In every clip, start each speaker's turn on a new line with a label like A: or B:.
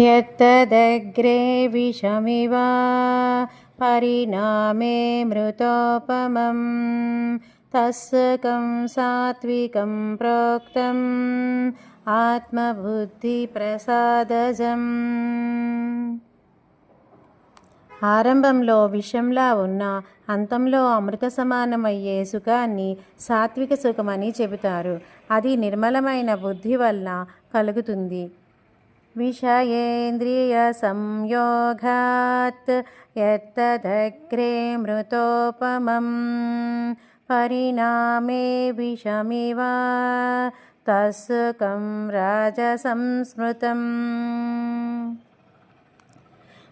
A: यत्तदग्रे विषमिव परिणामे मृतोपमं तस्सकं सात्विकं प्रोक्तम् ఆత్మబుద్ధిప్రసాదజం ఆరంభంలో విషంలా ఉన్న అంతంలో అమృత సమానమయ్యే సుఖాన్ని సాత్విక సుఖమని చెబుతారు అది నిర్మలమైన బుద్ధి వల్ల కలుగుతుంది విషయేంద్రియ సంయోగాత్ ఎత్తదగ్రే మృతోపమం పరిణామే విషమివ తస్సుకం రాజసంస్మృతం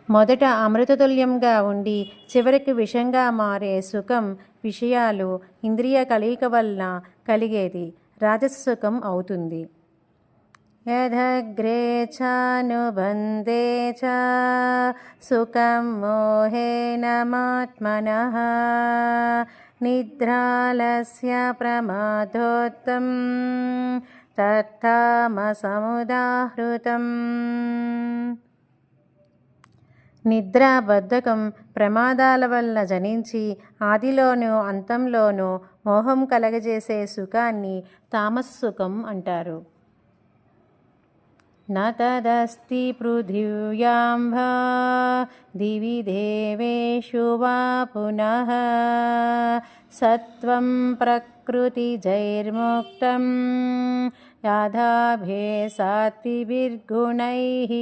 A: మొదట అమృతతుల్యంగా ఉండి చివరికి విషంగా మారే సుఖం విషయాలు ఇంద్రియ కలయిక వలన కలిగేది రాజసుఖం అవుతుంది. యధగ్రే చానుబంధే చ సుఖం మోహేనమాత్మనః నిద్రాలస్య ప్రమాదోత్తం తత్తామసముదాహృతం. నిద్ర బద్ధకం ప్రమాదాల వల్ల జనించి ఆదిలోనూ అంతంలోనూ మోహం కలగజేసే సుఖాన్ని తామస సుఖం అంటారు. न तदस्ति पृथिव्याम्भ दिवि देवेषु वा पुनः सत्त्वं प्रकृतिजैर्मुक्तं याधाभे సాత్విభిర్గుణైః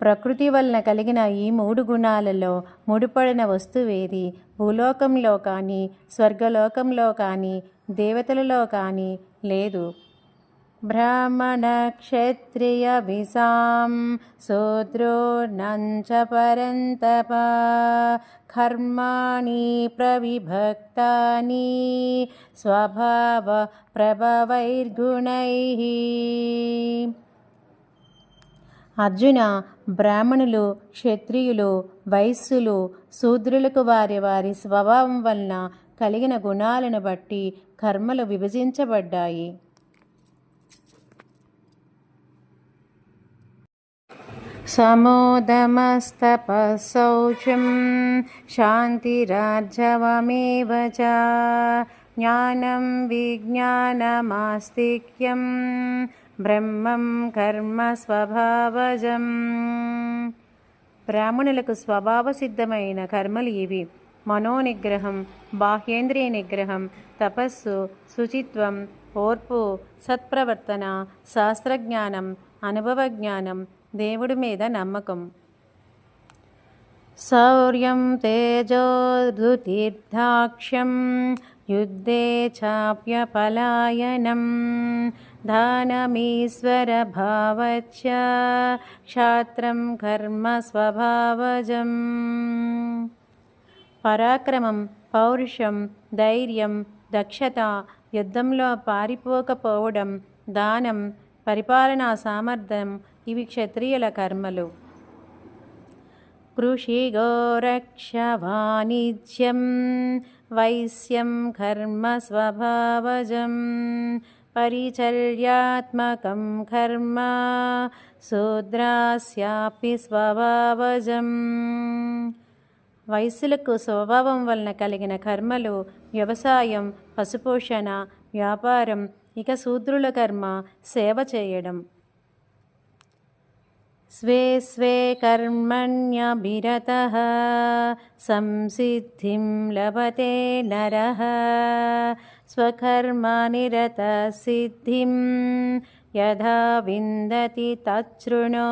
A: ప్రకృతి వలన కలిగిన ఈ మూడు గుణాలలో ముడిపడిన వస్తువేది భూలోకంలో కానీ స్వర్గలోకంలో కానీ దేవతలలో కానీ లేదు ब्राह्मणक्षत्रियभिसां शूद्रो च परन्तप कर्माणि प्रविभक्तानि స్వభావప్రభవైర్గుణైः అర్జున బ్రాహ్మణులు క్షత్రియులు వైశ్యులు శూద్రులకు వారి వారి స్వభావం వలన కలిగిన గుణాలను బట్టి కర్మలు విభజించబడ్డాయి समोदमस्तपःशौचं शान्तिरार्जवमेव च ज्ञानं विज्ञानमास्तिक्यं బ్రహ్మం కర్మ స్వభావజం బ్రాహ్మణులకు స్వభావ సిద్ధమైన కర్మలు ఇవి మనోనిగ్రహం బాహ్యేంద్రియ నిగ్రహం తపస్సు శుచిత్వం ఓర్పు సత్ప్రవర్తన శాస్త్రజ్ఞానం అనుభవ జ్ఞానం దేవుడి మీద నమ్మకం శౌర్యం తేజోధృతీర్థాక్ష్యం యుద్ధే చాప్యపలాయనం దానమీశ్వరభావచ్చ క్షాత్రం కర్మ స్వభావజం పరాక్రమం పౌరుషం ధైర్యం దక్షత యుద్ధంలో పారిపోకపోవడం దానం పరిపాలనా సామర్థ్యం ఇవి క్షత్రియుల కర్మలు. కృషి గోరక్ష వాణిజ్యం వైశ్యం కర్మ స్వభావజం పరిచర్యాత్మకం కర్మ శూద్రాస్యాపి స్వభావజం. వయస్సులకు స్వభావం వలన కలిగిన కర్మలు వ్యవసాయం పశుపోషణ వ్యాపారం ఇక శూద్రుల కర్మ సేవ చేయడం. స్వే స్వే కర్మణ్యభిరత సంసిద్ధిం లభతే నిరత సిద్ధిం యథా విందతి తచ్చృణో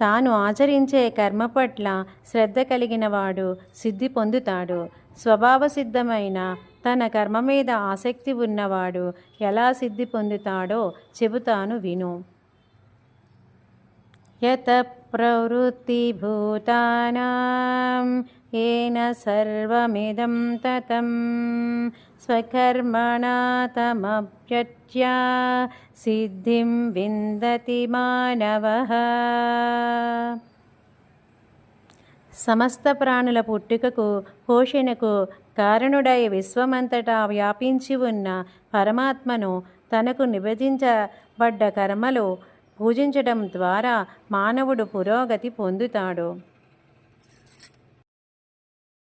A: తాను ఆచరించే కర్మ పట్ల శ్రద్ధ కలిగినవాడు సిద్ధి పొందుతాడు. స్వభావ సిద్ధమైన తన కర్మ మీద ఆసక్తి ఉన్నవాడు ఎలా సిద్ధి పొందుతాడో చెబుతాను విను. యత ప్రవృత్తిభూతానాం ఏన సర్వమిదం తతం స్వకర్మణా తమభ్యర్చ్య సిద్ధిం విందతి మానవ సమస్త ప్రాణుల పుట్టుకకు పోషణకు కారణుడై విశ్వమంతటా వ్యాపించి ఉన్న పరమాత్మను తనకు నిభజించబడ్డ కర్మలు పూజించడం ద్వారా మానవుడు పురోగతి పొందుతాడు.